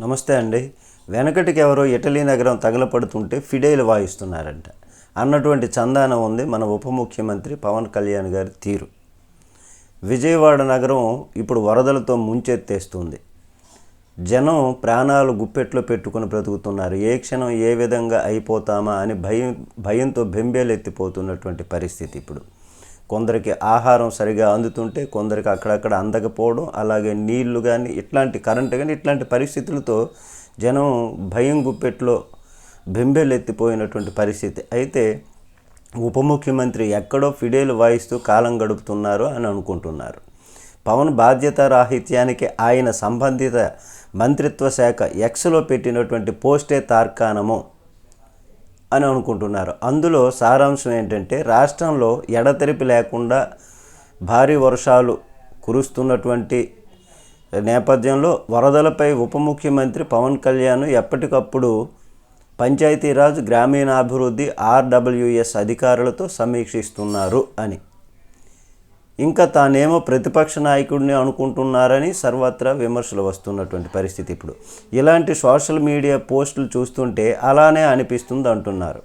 నమస్తే అండి. వెనకటికి ఎవరో ఇటలీ నగరం తగలపడుతుంటే ఫిడైలు వాయిస్తున్నారంట. అన్నటువంటి చందానం ఉంది మన ఉప ముఖ్యమంత్రి పవన్ కళ్యాణ్ గారి తీరు. విజయవాడ నగరం ఇప్పుడు వరదలతో ముంచెత్తేస్తుంది. జనం ప్రాణాలు గుప్పెట్లో పెట్టుకుని బ్రతుకుతున్నారు. ఏ క్షణం ఏ విధంగా అయిపోతామా అని భయం భయంతో బెంబేలెత్తిపోతున్నటువంటి పరిస్థితి ఇప్పుడు. కొందరికి ఆహారం సరిగా అందుతుంటే కొందరికి అక్కడక్కడ అందకపోవడం అలాగే నీళ్ళు కానీ ఇట్లాంటి కరెంటు కానీ ఇట్లాంటి పరిస్థితులతో జనం భయం గుప్పెట్లో బెంబేలెత్తిపోయినటువంటి పరిస్థితి. అయితే ఉప ముఖ్యమంత్రి ఎక్కడో ఫిడేలు వాయిస్తూ కాలం గడుపుతున్నారు అని అనుకుంటున్నారు. పవన్ బాధ్యత రాహిత్యానికి ఆయన సంబంధిత మంత్రిత్వ శాఖ ఎక్స్లో పెట్టినటువంటి పోస్టే తార్కాణము. అని అనుకుంటున్నారు. అందులో సారాంశం ఏంటంటే రాష్ట్రంలో ఎడతెరిపి లేకుండా భారీ వర్షాలు కురుస్తున్నటువంటి నేపథ్యంలో వరదలపై ఉప ముఖ్యమంత్రి పవన్ కళ్యాణ్ ఎప్పటికప్పుడు పంచాయతీరాజ్ గ్రామీణాభివృద్ధి ఆర్డబ్ల్యూఎస్ అధికారులతో సమీక్షిస్తున్నారు అని. ఇంకా తానేమో ప్రతిపక్ష నాయకుడిని అనుకుంటున్నారని సర్వత్రా విమర్శలు వస్తున్నటువంటి పరిస్థితి ఇప్పుడు. ఇలాంటి సోషల్ మీడియా పోస్టులు చూస్తుంటే అలానే అనిపిస్తుంది అంటున్నారు.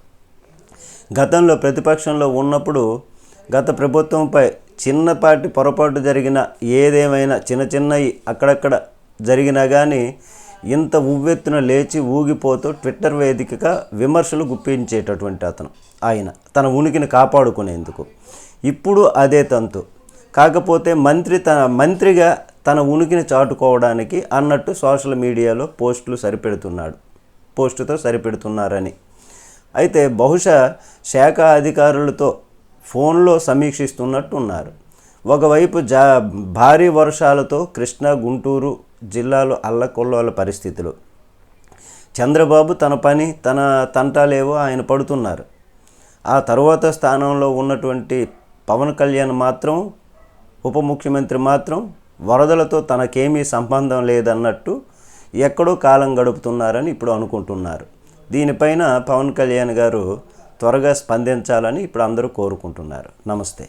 గతంలో ప్రతిపక్షంలో ఉన్నప్పుడు గత ప్రభుత్వంపై చిన్నపాటి పొరపాటు జరిగిన ఏదేమైనా చిన్న చిన్నవి అక్కడక్కడ జరిగినా కానీ ఇంత ఉవ్వెత్తున లేచి ఊగిపోతూ ట్విట్టర్ వేదికగా విమర్శలు గుప్పించేటటువంటి అతను. ఆయన తన ఉనికిని కాపాడుకునేందుకు. ఇప్పుడు అదే తంతు. కాకపోతే మంత్రి తన మంత్రిగా తన ఉనికిని చాటుకోవడానికి అన్నట్టు సోషల్ మీడియాలో పోస్టులు సరిపెడుతున్నాడు. పోస్టుతో సరిపెడుతున్నారని. అయితే బహుశా శాఖ అధికారులతో ఫోన్లో సమీక్షిస్తున్నట్టు ఉన్నారు ఒకవైపు జా భారీ వర్షాలతో కృష్ణా గుంటూరు జిల్లాలో అల్లకొల్లోల పరిస్థితులు. చంద్రబాబు తన పని తన తంటాలేవో ఆయన పడుతున్నారు. ఆ తర్వాత స్థానంలో ఉన్నటువంటి పవన్ కళ్యాణ్ మాత్రం ఉప ముఖ్యమంత్రి మాత్రం వరదలతో తనకేమీ సంబంధం లేదన్నట్టు ఎక్కడో కాలం గడుపుతున్నారని ఇప్పుడు అనుకుంటున్నారు. దీనిపైన పవన్ కళ్యాణ్ గారు త్వరగా స్పందించాలని ఇప్పుడు అందరూ కోరుకుంటున్నారు. నమస్తే.